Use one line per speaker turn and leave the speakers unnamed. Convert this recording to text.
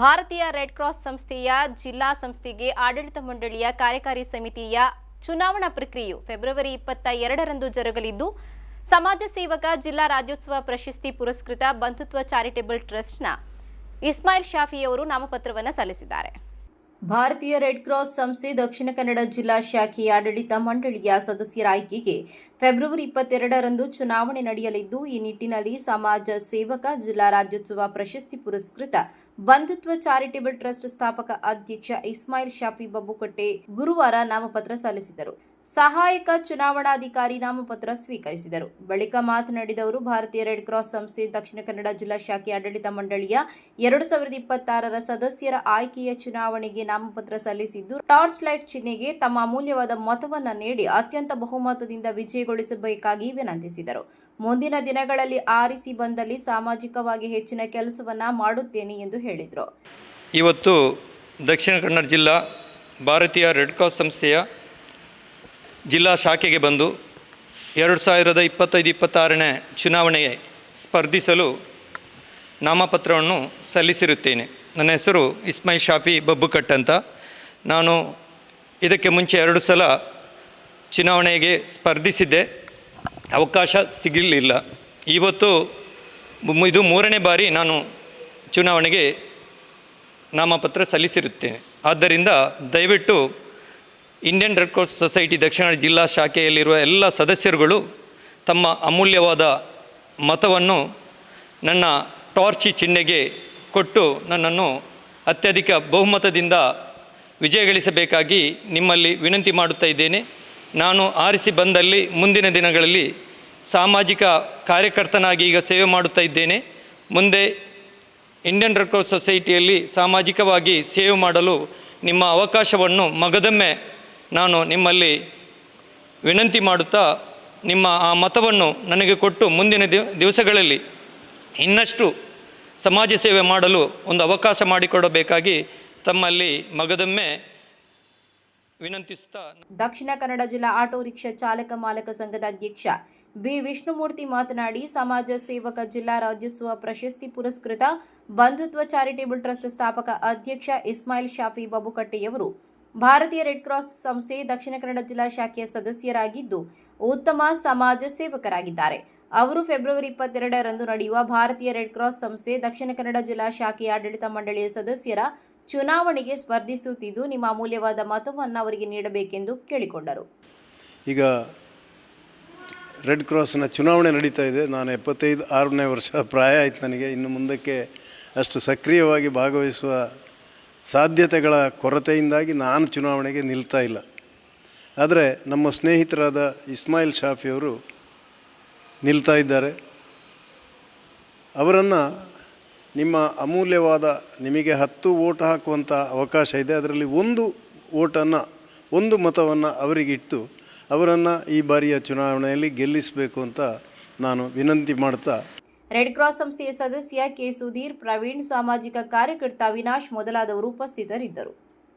ಭಾರತೀಯ red cross ಸಂಸ್ಥೆಯ ಜಿಲ್ಲಾ ಸಂಸ್ಥೆಗೆ ಆಡಳಿತ ಮಂಡಳಿಯ ಕಾರ್ಯಕಾರಿ ಸಮಿತಿಯ ಚುನಾವಣಾ ಪ್ರಕ್ರಿಯೆಯು ಫೆಬ್ರವರಿ ಇಪ್ಪತ್ತ ಎರಡರಂದು ಜರುಗಲಿದ್ದು, ಸಮಾಜ ಸೇವಕ ಜಿಲ್ಲಾ ರಾಜ್ಯೋತ್ಸವ ಪ್ರಶಸ್ತಿ ಪುರಸ್ಕೃತ ಬಂಧುತ್ವ ಚಾರಿಟೇಬಲ್ ಟ್ರಸ್ಟ್ನ ಇಸ್ಮಾಯಿಲ್ ಶಾಫಿಯವರು ನಾಮಪತ್ರವನ್ನು ಸಲ್ಲಿಸಿದ್ದಾರೆ. ಭಾರತೀಯ ರೆಡ್ ಕ್ರಾಸ್ ಸಂಸ್ಥೆ ದಕ್ಷಿಣ ಕನ್ನಡ ಜಿಲ್ಲಾ ಶಾಖೆಯ ಆಡಳಿತ ಮಂಡಳಿಯ ಸದಸ್ಯರ ಆಯ್ಕೆಗೆ ಫೆಬ್ರವರಿ ಇಪ್ಪತ್ತೆರಡರಂದು ಚುನಾವಣೆ ನಡೆಯಲಿದ್ದು, ಈ ನಿಟ್ಟಿನಲ್ಲಿ ಸಮಾಜ ಸೇವಕ, ಜಿಲ್ಲಾ ರಾಜ್ಯೋತ್ಸವ ಪ್ರಶಸ್ತಿ ಪುರಸ್ಕೃತ ಬಂಧುತ್ವ ಚಾರಿಟೇಬಲ್ ಟ್ರಸ್ಟ್ ಸ್ಥಾಪಕ ಅಧ್ಯಕ್ಷ ಇಸ್ಮಾಯಿಲ್ ಶಾಫಿ ಬಬ್ಬುಕಟ್ಟೆ ಗುರುವಾರ ನಾಮಪತ್ರ ಸಲ್ಲಿಸಿದರು. ಸಹಾಯಕ ಚುನಾವಣಾಧಿಕಾರಿ ನಾಮಪತ್ರ ಸ್ವೀಕರಿಸಿದರು. ಬಳಿಕ ಮಾತನಾಡಿದವರು ಭಾರತೀಯ ರೆಡ್ ಕ್ರಾಸ್ ಸಂಸ್ಥೆ ದಕ್ಷಿಣ ಕನ್ನಡ ಜಿಲ್ಲಾ ಶಾಖೆ ಆಡಳಿತ ಮಂಡಳಿಯ ಎರಡು ಸಾವಿರದ ಇಪ್ಪತ್ತಾರರ ಸದಸ್ಯರ ಆಯ್ಕೆಯ ಚುನಾವಣೆಗೆ ನಾಮಪತ್ರ ಸಲ್ಲಿಸಿದ್ದು, ಟಾರ್ಚ್ ಲೈಟ್ ಚಿಹ್ನೆಗೆ ತಮ್ಮ ಅಮೂಲ್ಯವಾದ ಮತವನ್ನು ನೀಡಿ ಅತ್ಯಂತ ಬಹುಮತದಿಂದ ವಿಜಯಗೊಳಿಸಬೇಕಾಗಿ ವಿನಂತಿಸಿದರು. ಮುಂದಿನ ದಿನಗಳಲ್ಲಿ ಆರಿಸಿ ಬಂದಲ್ಲಿ ಸಾಮಾಜಿಕವಾಗಿ ಹೆಚ್ಚಿನ ಕೆಲಸವನ್ನ ಮಾಡುತ್ತೇನೆ ಎಂದು ಹೇಳಿದರು.
ಇವತ್ತು ದಕ್ಷಿಣ ಕನ್ನಡ ಜಿಲ್ಲಾ ಭಾರತೀಯ ರೆಡ್ ಕ್ರಾಸ್ ಸಂಸ್ಥೆಯ ಜಿಲ್ಲಾ ಶಾಖೆಗೆ ಬಂದು ಎರಡು ಸಾವಿರದ ಇಪ್ಪತ್ತೈದು ಇಪ್ಪತ್ತಾರನೇ ಚುನಾವಣೆಗೆ ಸ್ಪರ್ಧಿಸಲು ನಾಮಪತ್ರವನ್ನು ಸಲ್ಲಿಸಿರುತ್ತೇನೆ. ನನ್ನ ಹೆಸರು ಇಸ್ಮಾಯಿಲ್ ಶಾಫಿ ಬಬ್ಬುಕಟ್ ಅಂತ. ನಾನು ಇದಕ್ಕೆ ಮುಂಚೆ ಎರಡು ಸಲ ಚುನಾವಣೆಗೆ ಸ್ಪರ್ಧಿಸಿದ್ದೆ. ಅವಕಾಶ ಸಿಗಲಿಲ್ಲ. ಇವತ್ತು ಇದು ಮೂರನೇ ಬಾರಿ ನಾನು ಚುನಾವಣೆಗೆ ನಾಮಪತ್ರ ಸಲ್ಲಿಸಿರುತ್ತೇನೆ. ಆದ್ದರಿಂದ ದಯವಿಟ್ಟು ಇಂಡಿಯನ್ ರೆಡ್ ಕ್ರಾಸ್ ಸೊಸೈಟಿ ದಕ್ಷಿಣ ಜಿಲ್ಲಾ ಶಾಖೆಯಲ್ಲಿರುವ ಎಲ್ಲ ಸದಸ್ಯರುಗಳು ತಮ್ಮ ಅಮೂಲ್ಯವಾದ ಮತವನ್ನು ನನ್ನ ಟಾರ್ಚಿ ಚಿಹ್ನೆಗೆ ಕೊಟ್ಟು ನನ್ನನ್ನು ಅತ್ಯಧಿಕ ಬಹುಮತದಿಂದ ವಿಜಯಗಳಿಸಬೇಕಾಗಿ ನಿಮ್ಮಲ್ಲಿ ವಿನಂತಿ ಮಾಡುತ್ತಾ ಇದ್ದೇನೆ. ನಾನು ಆರಿಸಿ ಬಂದಲ್ಲಿ ಮುಂದಿನ ದಿನಗಳಲ್ಲಿ ಸಾಮಾಜಿಕ ಕಾರ್ಯಕರ್ತನಾಗಿ ಈಗ ಸೇವೆ ಮಾಡುತ್ತಾ ಇದ್ದೇನೆ. ಮುಂದೆ ಇಂಡಿಯನ್ ರೆಡ್ ಕ್ರಾಸ್ ಸೊಸೈಟಿಯಲ್ಲಿ ಸಾಮಾಜಿಕವಾಗಿ ಸೇವೆ ಮಾಡಲು ನಿಮ್ಮ ಅವಕಾಶವನ್ನು ಮಗದೊಮ್ಮೆ ನಾನು ನಿಮ್ಮಲ್ಲಿ ವಿನಂತಿ ಮಾಡುತ್ತಾ ನಿಮ್ಮ ಆ ಮತವನ್ನು ನನಗೆ ಕೊಟ್ಟು ಮುಂದಿನ ದಿವ ದಿವಸಗಳಲ್ಲಿ ಇನ್ನಷ್ಟು ಸಮಾಜ ಸೇವೆ ಮಾಡಲು ಒಂದು ಅವಕಾಶ ಮಾಡಿಕೊಡಬೇಕಾಗಿ ತಮ್ಮಲ್ಲಿ ಮಗದೊಮ್ಮೆ ವಿನಂತಿಸುತ್ತಾ
ದಕ್ಷಿಣ ಕನ್ನಡ ಜಿಲ್ಲಾ ಆಟೋ ರಿಕ್ಷಾ ಚಾಲಕ ಮಾಲಕ ಸಂಘದ ಅಧ್ಯಕ್ಷ ಬಿ. ವಿಷ್ಣುಮೂರ್ತಿ ಮಾತನಾಡಿ, ಸಮಾಜ ಸೇವಕ ಜಿಲ್ಲಾ ರಾಜ್ಯೋತ್ಸವ ಪ್ರಶಸ್ತಿ ಪುರಸ್ಕೃತ ಬಂಧುತ್ವ ಚಾರಿಟೇಬಲ್ ಟ್ರಸ್ಟ್ ಸ್ಥಾಪಕ ಅಧ್ಯಕ್ಷ ಇಸ್ಮಾಯಿಲ್ ಶಾಫಿ ಬಬುಕಟ್ಟೆಯವರು ಭಾರತೀಯ ರೆಡ್ ಕ್ರಾಸ್ ಸಂಸ್ಥೆ ದಕ್ಷಿಣ ಕನ್ನಡ ಜಿಲ್ಲಾ ಶಾಖೆಯ ಸದಸ್ಯರಾಗಿದ್ದು, ಉತ್ತಮ ಸಮಾಜ ಸೇವಕರಾಗಿದ್ದಾರೆ. ಅವರು ಫೆಬ್ರವರಿ ಇಪ್ಪತ್ತೆರಡರಂದು ನಡೆಯುವ ಭಾರತೀಯ ರೆಡ್ ಕ್ರಾಸ್ ಸಂಸ್ಥೆ ದಕ್ಷಿಣ ಕನ್ನಡ ಜಿಲ್ಲಾ ಶಾಖೆಯ ಆಡಳಿತ ಮಂಡಳಿಯ ಸದಸ್ಯರ ಚುನಾವಣೆಗೆ ಸ್ಪರ್ಧಿಸುತ್ತಿದ್ದು, ನಿಮ್ಮ ಅಮೂಲ್ಯವಾದ ಮತವನ್ನು ಅವರಿಗೆ ನೀಡಬೇಕೆಂದು ಕೇಳಿಕೊಂಡರು.
ಈಗ ರೆಡ್ ಕ್ರಾಸ್ನ ಚುನಾವಣೆ ನಡೀತಾ ಇದೆ. ನಾನು ಎಪ್ಪತ್ತೈದು, ಆರನೇ ವರ್ಷ ಪ್ರಾಯ ಆಯ್ತು ನನಗೆ. ಇನ್ನು ಮುಂದಕ್ಕೆ ಅಷ್ಟು ಸಕ್ರಿಯವಾಗಿ ಭಾಗವಹಿಸುವ ಸಾಧ್ಯತೆಗಳ ಕೊರತೆಯಿಂದಾಗಿ ನಾನು ಚುನಾವಣೆಗೆ ನಿಲ್ತಾ ಇಲ್ಲ. ಆದರೆ ನಮ್ಮ ಸ್ನೇಹಿತರಾದ ಇಸ್ಮಾಯಿಲ್ ಶಾಫಿಯವರು ನಿಲ್ತಾ ಇದ್ದಾರೆ. ಅವರನ್ನು ನಿಮ್ಮ ಅಮೂಲ್ಯವಾದ ನಿಮಗೆ ಹತ್ತು ಓಟ್ ಹಾಕುವಂಥ ಅವಕಾಶ ಇದೆ. ಅದರಲ್ಲಿ ಒಂದು ಓಟನ್ನು ಒಂದು ಮತವನ್ನು ಅವರಿಗಿಟ್ಟು ಅವರನ್ನು ಈ ಬಾರಿಯ ಚುನಾವಣೆಯಲ್ಲಿ ಗೆಲ್ಲಿಸಬೇಕು ಅಂತ ನಾನು ವಿನಂತಿ ಮಾಡ್ತಾ
ರೆಡ್ ಕ್ರಾಸ್ ಸಂಸ್ಥೆಯ ಸದಸ್ಯ ಕೆ. ಸುಧೀರ್ ಪ್ರವೀಣ್ ಸಾಮಾಜಿಕ ಕಾರ್ಯಕರ್ತ ಅವಿನಾಶ್ ಮೊದಲಾದವರು ಉಪಸ್ಥಿತರಿದ್ದರು.